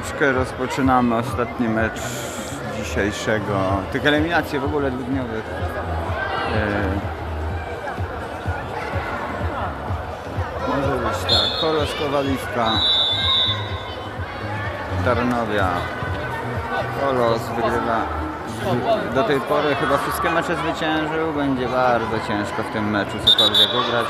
piłeczkę rozpoczynamy ostatni mecz dzisiejszego, tych eliminacji w ogóle dwudniowych. E, może być tak, Kolos Kowaliwka, Tarnowia, Kolos wygrywa do tej pory chyba wszystkie mecze zwyciężył, będzie bardzo ciężko w tym meczu cokolwiek ugrać.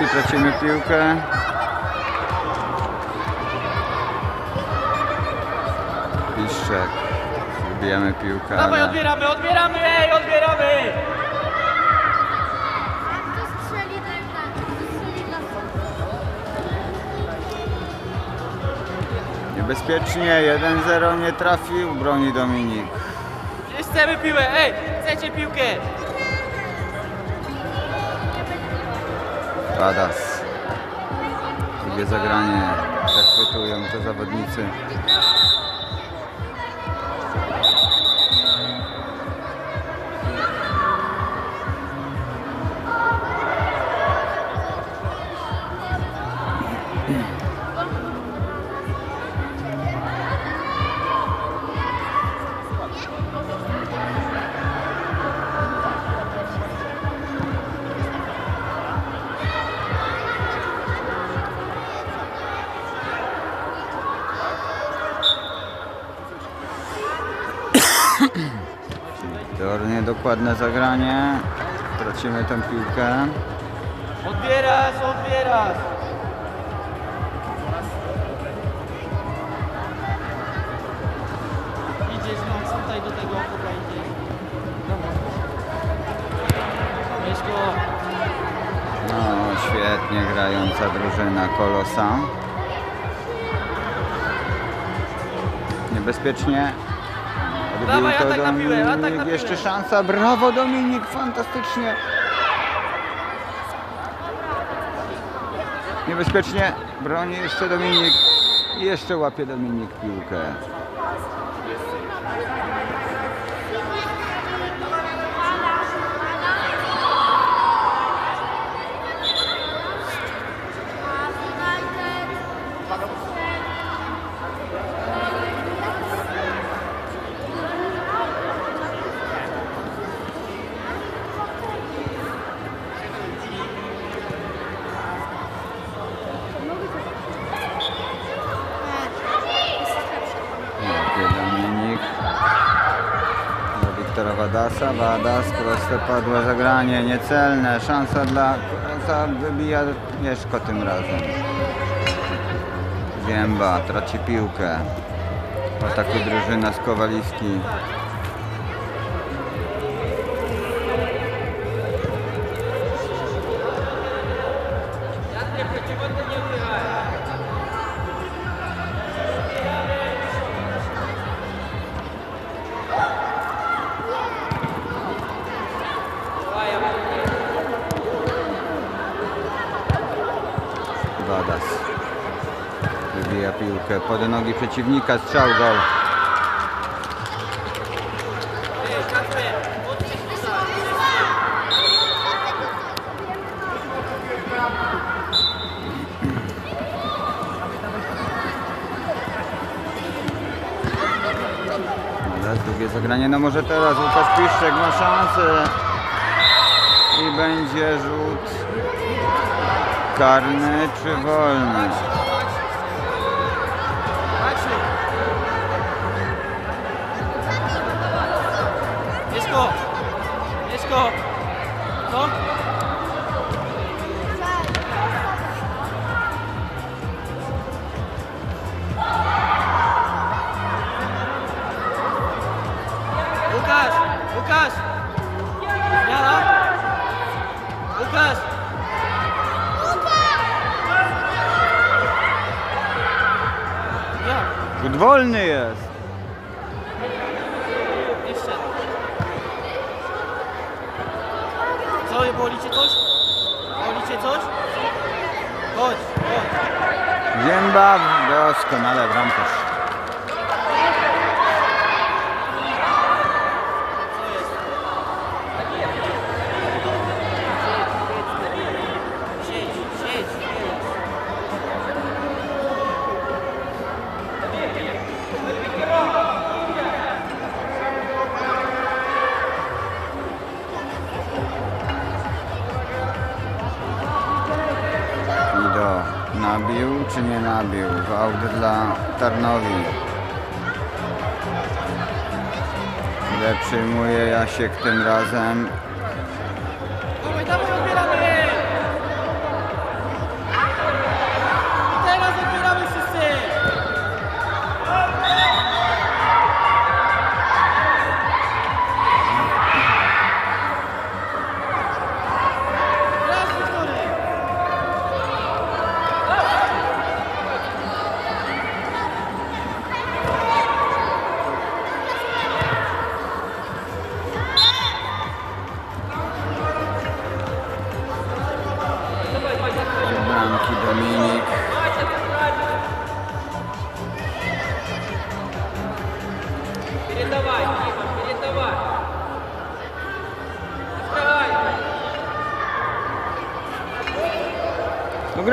Szołkowski, tracimy piłkę. Piszczek. Wybijamy piłkę, Dawaj, ale odbieramy, odbieramy, ej, odbieramy! Niebezpiecznie. 1-0 nie trafił, broni Dominik. Chcemy piłę, ej, chcecie piłkę! Badas. Drugie zagranie. Zachwytują to zawodnicy. Dokładne zagranie. Tracimy tę piłkę. Odbierasz, odbierasz! Idziesz Max tutaj do tego. Mieszko, No, świetnie grająca drużyna Kolosa. Niebezpiecznie. Dawaj, to atak na piłę, atak na Dominik. piłę. Jeszcze szansa. Brawo Dominik, fantastycznie. Niebezpiecznie. Broni jeszcze Dominik. I jeszcze łapie Dominik piłkę. Łapie Dominik. Do Wiktora Wadasa. Wadas, proste padłe zagranie, niecelne. Szansa dla Kolosa. Wybija Mieszko tym razem. Zięba traci piłkę. W ataku drużyna z Kowaliwski. Nogi przeciwnika, strzał gol. Ale drugie zagranie, no może teraz Łukasz Piszczek ma szansę. I będzie rzut karny czy wolny. Mieszko! Co? Łukasz! Łukasz! Zmiana! Łukasz! Jak? Rzut wolny jest. Panowie, wolicie coś? Wolicie coś? Chodź, chodź. Zięba doskonale bramkarz. Nabił? Aut dla Tarnowi. Ile przyjmuje Jasiek tym razem?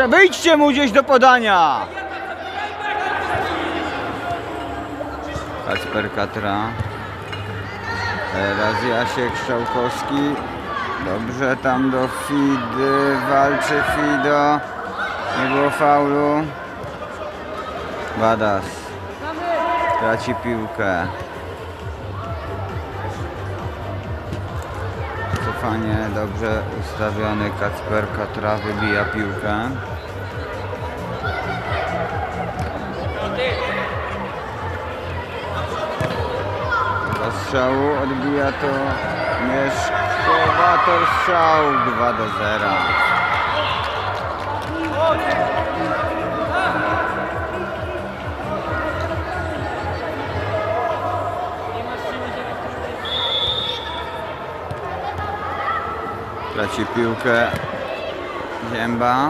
Wyjdźcie mu gdzieś do podania! Kacper Katra. Teraz Jasiek Strzałkowski. Dobrze tam do Fidy. Walczy Fido. Nie było faulu. Badas. Traci piłkę. Cofanie dobrze ustawiony Kacper Katra wybija piłkę. Strzału odbija to Mieszkowa to strzał 2 do 0. Traci piłkę Zięba.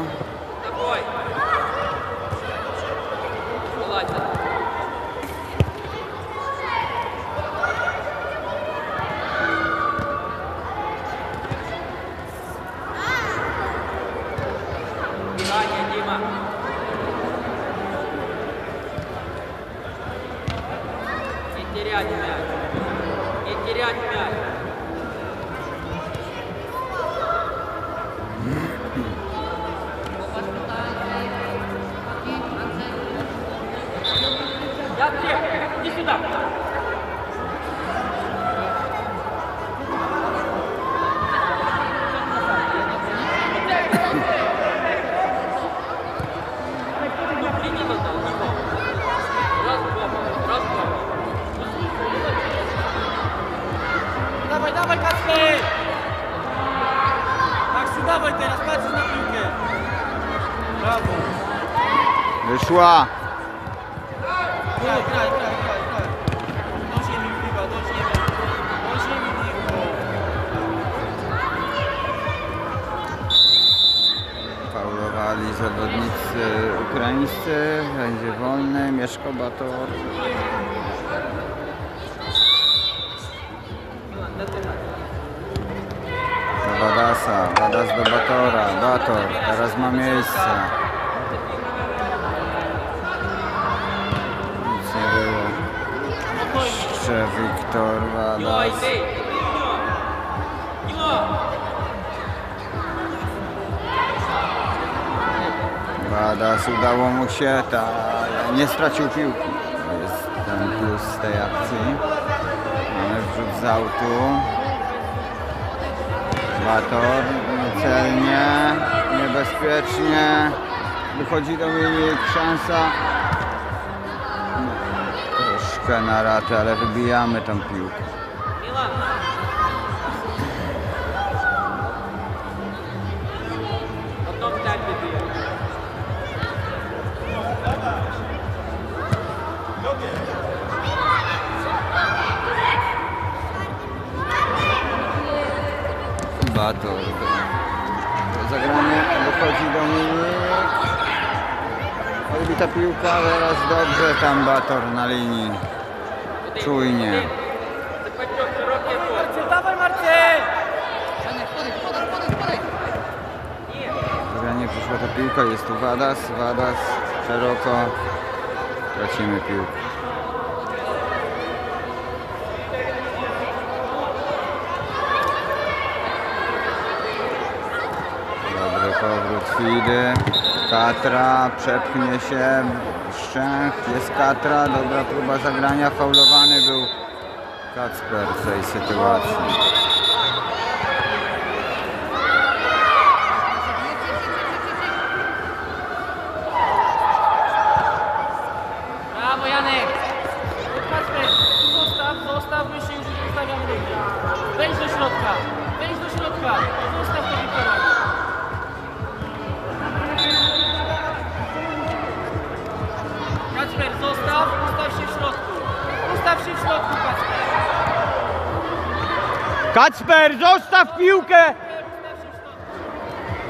Hallelujah. ciężko, bo to... Badasa, Badas do Batora, Bator, teraz ma miejsce. Nic nie było. Jeszcze Wiktor Badas. Badas udało mu się, tak nie stracił piłki. To jest ten plus tej akcji. Mamy wrzut z autu. Bator celnie, niebezpiecznie. Wychodzi Dominik, szansa. No, Troszkę na ratę, ale wybijamy tą piłkę. A to, to, to zagranie wychodzi Dominik. Odbita piłka, teraz dobrze tam Bator na linii. Czujnie. Dawaj Zagranie przyszła ta piłka, jest tu Wadas, Wadas szeroko. Tracimy piłkę. Fidy. Katra przepchnie się. Szczęch, jest Katra. Dobra próba zagrania. Faulowany był Kacper w tej sytuacji. Kacper, zostaw piłkę!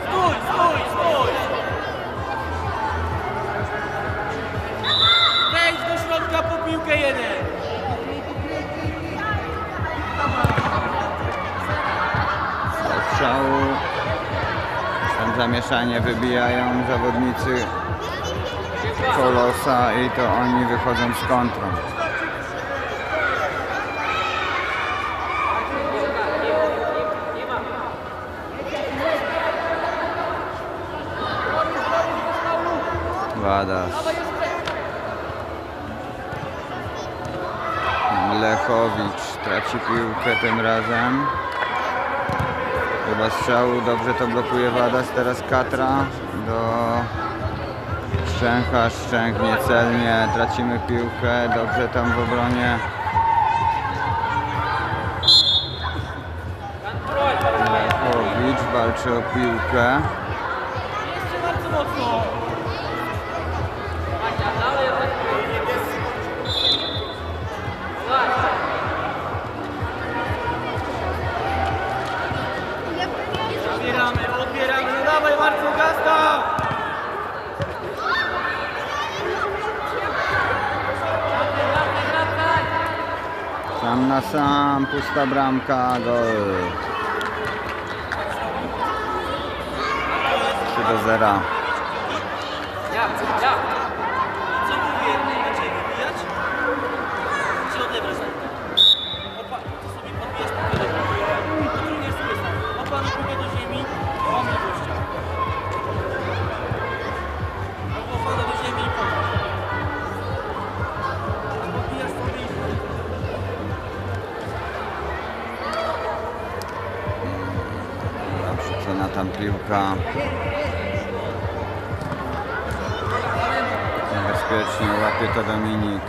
Stój, stój, stój! Wejdź do środka po piłkę jeden. strzału. Tam zamieszanie wybijają zawodnicy Kolosa i to oni wychodzą z kontrą. Wadas. Lechowicz traci piłkę tym razem. Chyba strzału, dobrze to blokuje Wadas, teraz Katra do Szczęcha, Szczęch niecelnie, tracimy piłkę, dobrze tam w obronie. Lechowicz walczy o piłkę. Jeszcze bardzo mocno. Na sam, pusta bramka, gol. 3 do 0. piłka. Niebezpiecznie łapie to Dominik.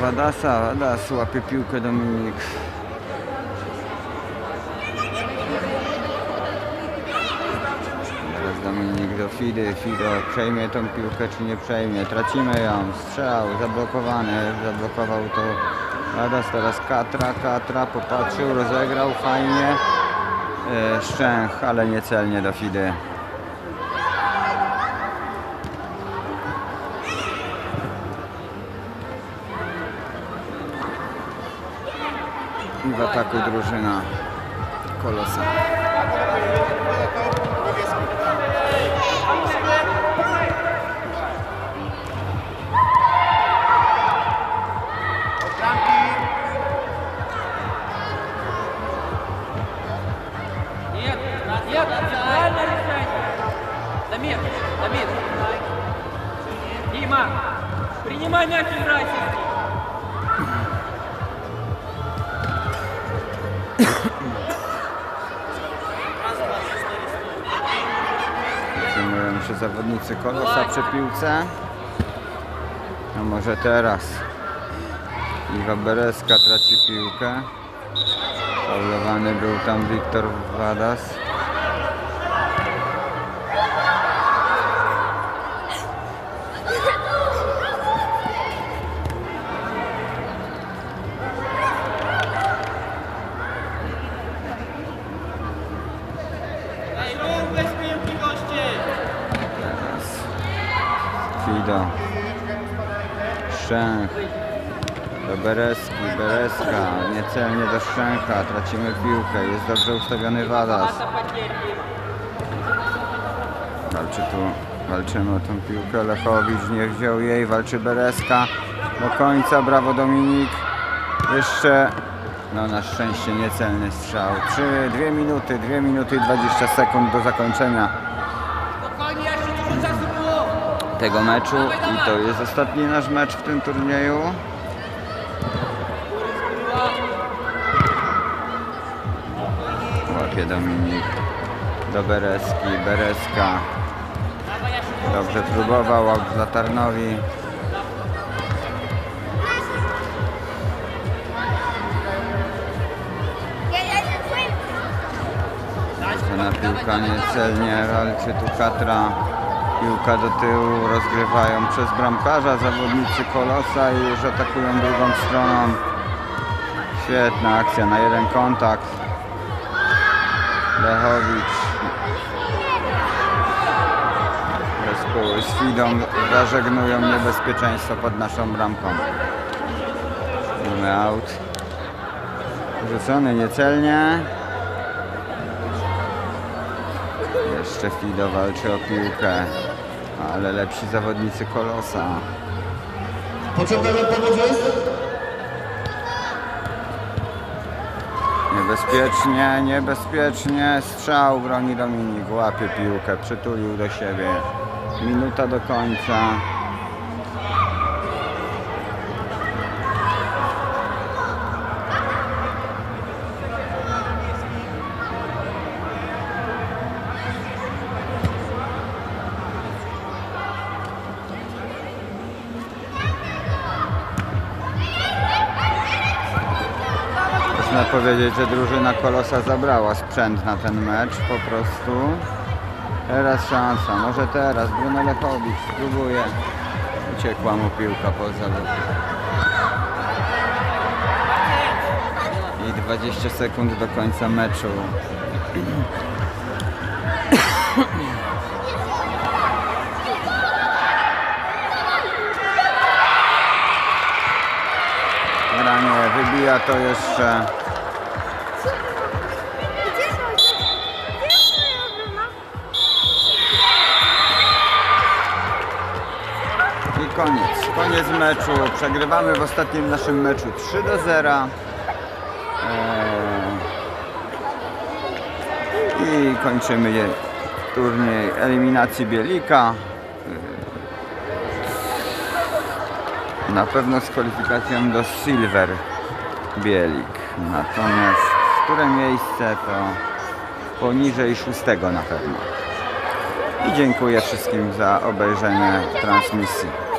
Wadasa. Wadas łapie piłkę Dominik. Teraz Dominik do Fidy. Fido przejmie tą piłkę czy nie przejmie. Tracimy ją. Strzał zablokowany. Zablokował to Wadas. Teraz Katra. Katra popatrzył, rozegrał fajnie. E, Szczęch, ale niecelnie do Fidy. I w ataku drużyna Kolosa. Нет, нет, правильное решение. Дамир, Дамир. Дима, принимай мяч и играйся zawodnicy Kolosa przy piłce. A może teraz. Iwa Bereska traci piłkę. Faulowany był tam Wiktor Wadas. Szczęcha. Tracimy piłkę. Jest dobrze ustawiony Wadas. Walczy tu. Walczymy o tą piłkę. Lechowicz nie wziął jej. Walczy Bereska. Do końca. Brawo Dominik. Jeszcze. No na szczęście niecelny strzał. 3, 2 minuty, 2 minuty i 20 sekund do zakończenia tego meczu i to jest ostatni nasz mecz w tym turnieju. Łapie Dominik do Bereski, Bereska dobrze próbował Latarnowi. Żona piłka niecelnie walczy tu Katra. Piłka do tyłu rozgrywają przez bramkarza zawodnicy Kolosa i już atakują drugą stroną. Świetna akcja na jeden kontakt. Lechowicz zespoły Fidą zażegnują niebezpieczeństwo pod naszą bramką. Mamy out. Rzucony niecelnie. Jeszcze Fido walczy o piłkę, ale lepsi zawodnicy Kolosa. Potrzebna nam pomoc? Niebezpiecznie, niebezpiecznie. Strzał broni Dominik. Łapie piłkę, przytulił do siebie. Minuta do końca. Powiedzieć, że drużyna Kolosa zabrała sprzęt na ten mecz po prostu. Teraz szansa, może teraz Bruno Lechowicz spróbuje. Uciekła mu piłka poza lufę. I 20 sekund do końca meczu. Wybija to jeszcze. Koniec. Koniec meczu. Przegrywamy w ostatnim naszym meczu 3 do 0. Eee, I kończymy je turniej eliminacji Bielika. Eee, Na pewno z kwalifikacją do Silver Bielik. Natomiast które miejsce to poniżej szóstego na pewno. I dziękuję wszystkim za obejrzenie transmisji.